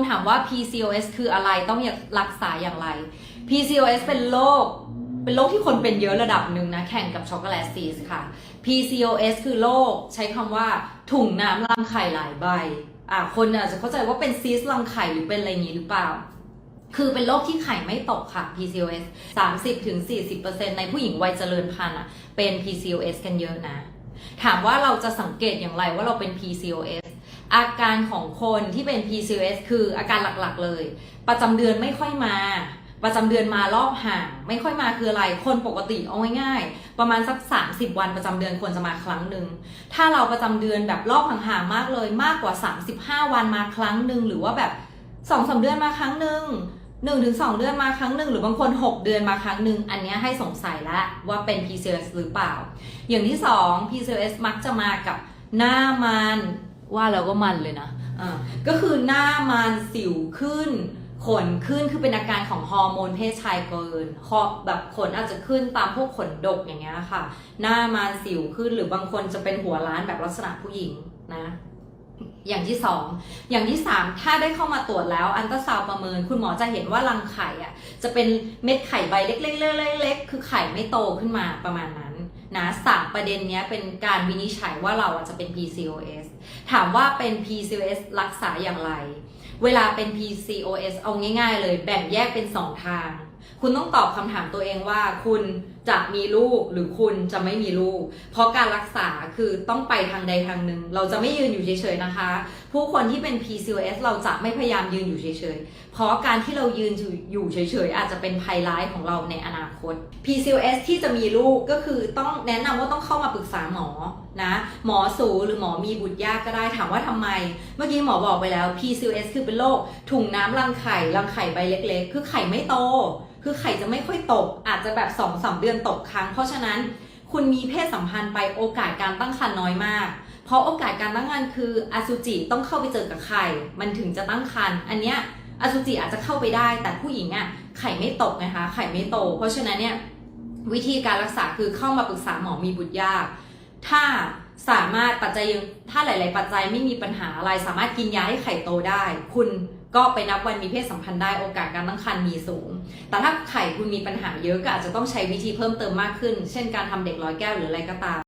มถามว่า PCOS คืออะไรต้องรักษาอย่างไร PCOS เป็นโรคเป็นโรคที่คนเป็นเยอะระดับหนึ่งนะแข่งกับช็อกโกแลตซีสค่ะ PCOS คือโรคใช้คำว่าถุงน้ำรังไข่หลายใบอะคนอาจจะเข้าใจว่าเป็นซีสรังไข่หรือเป็นอะไรงนี้หรือเปล่า คือเป็นโรคที่ไข่ไม่ตกค่ะ PCOS 30-40%ในผู้หญิงวัยเจริญพันธุ์อะเป็น PCOS กันเยอะนะ ถามว่าเราจะสังเกตอย่างไรว่าเราเป็น PCOS อาการของคนที่เป็น PCOS คืออาการหลักๆเลย ประจำเดือนไม่ค่อยมา ประจำเดือนมารอบห่าง ไม่ค่อยมาคืออะไร คนปกติเอาง่ายๆประมาณสัก 30 วันประจำเดือนควรจะมาครั้งหนึ่ง ถ้าเราประจำเดือนแบบรอบห่างๆมากเลยมากกว่า 35 วันมาครั้งหนึ่งหรือว่าแบบ2อสเดือนมาครั้งหนึ่งหนึ่งถึงสองเดือนมาครั้งหนึ่งหรือบางคน 6 เดือนมาครั้งหนึ่งอันนี้ให้สงสัยแล้วว่าเป็น PCOS หรือเปล่า อย่างที่สอง PCOS มักจะมากับหน้ามัน ว่าแล้วก็มันเลยนะอ่าก็คือหน้ามันสิวขึ้น ขนขึ้นคือเป็นอาการของฮอร์โมนเพศชายเกินคอแบบขนอาจจะขึ้นตามพวกขนดกอย่างเงี้ยค่ะ หน้ามันสิวขึ้นหรือบางคนจะเป็นหัวล้านแบบลักษณะผู้หญิงนะอย่างที่สองอย่างที่สามถ้าได้เข้ามาตรวจแล้วอันตราซาวประเมิน คุณหมอจะเห็นว่ารังไข่อะจะเป็นเม็ดไข่ใบเล็กๆเล็กๆคือไข่ไม่โตขึ้นมาประมาณนั้น นะสามประเด็นนี้เป็นการวินิจฉัยว่าเราอะจะเป็น PCOS ถามว่าเป็น PCOS รักษาอย่างไร เวลาเป็น PCOS เอาง่าย ๆ เลยแบ่งแยกเป็นสองทาง คุณต้องตอบคำถามตัวเองว่าคุณจะมีลูกหรือคุณจะไม่มีลูก เพราะการรักษาคือต้องไปทางใดทางหนึ่ง เราจะไม่ยืนอยู่เฉยๆนะคะ ผู้คนที่เป็น PCOS เราจะไม่พยายามยืนอยู่เฉยๆ เพราะการที่เรายืนอยู่เฉยๆ อาจจะเป็นภัยร้ายของเราในอนาคต PCOS ที่จะมีลูกก็คือต้องแนะนำว่าต้องเข้ามาปรึกษาหมอนะหมอสูหรือหมอมีบุตรยากก็ได้ถามว่าทำไม เมื่อกี้หมอบอกไปแล้ว PCOS คือเป็นโรคถุงน้ำรังไข่รังไข่ใบเล็กๆ คือไข่ไม่โต คือไข่จะไม่ค่อยตก อาจจะแบบ2อสเดือนตกครั้ง เพราะฉะนั้นคุณมีเพศสัมพันธ์ไปโอกาสการตั้งครรภ์น้อยมาก เพราะโอกาสการตั้งครรภ์คืออสุจิต้องเข้าไปเจอกับไข่ มันถึงจะตั้งครรภ์อันเนี้ยอสุจิอาจจะเข้าไปได้ แต่ผู้หญิงอะไข่ไม่ตกนะคะไข่ไม่โต เพราะฉะนั้นเนี่ยวิธีการรักษาคือเข้ามาปรึกษาหมอมีบุตรยาก ถ้าสามารถปัจจัยถ้าหลาย ๆ ปัจจัยไม่มีปัญหาอะไร สามารถกินยาให้ไข่โตได้ คุณก็ไปนับวันมีเพศสัมพันธ์ได้โอกาสการตั้งครรภ์มีสูง แต่ถ้าไข่คุณมีปัญหาเยอะก็อาจจะต้องใช้วิธีเพิ่มเติมมากขึ้น เช่นการทำเด็กร้อยแก้วหรืออะไรก็ตาม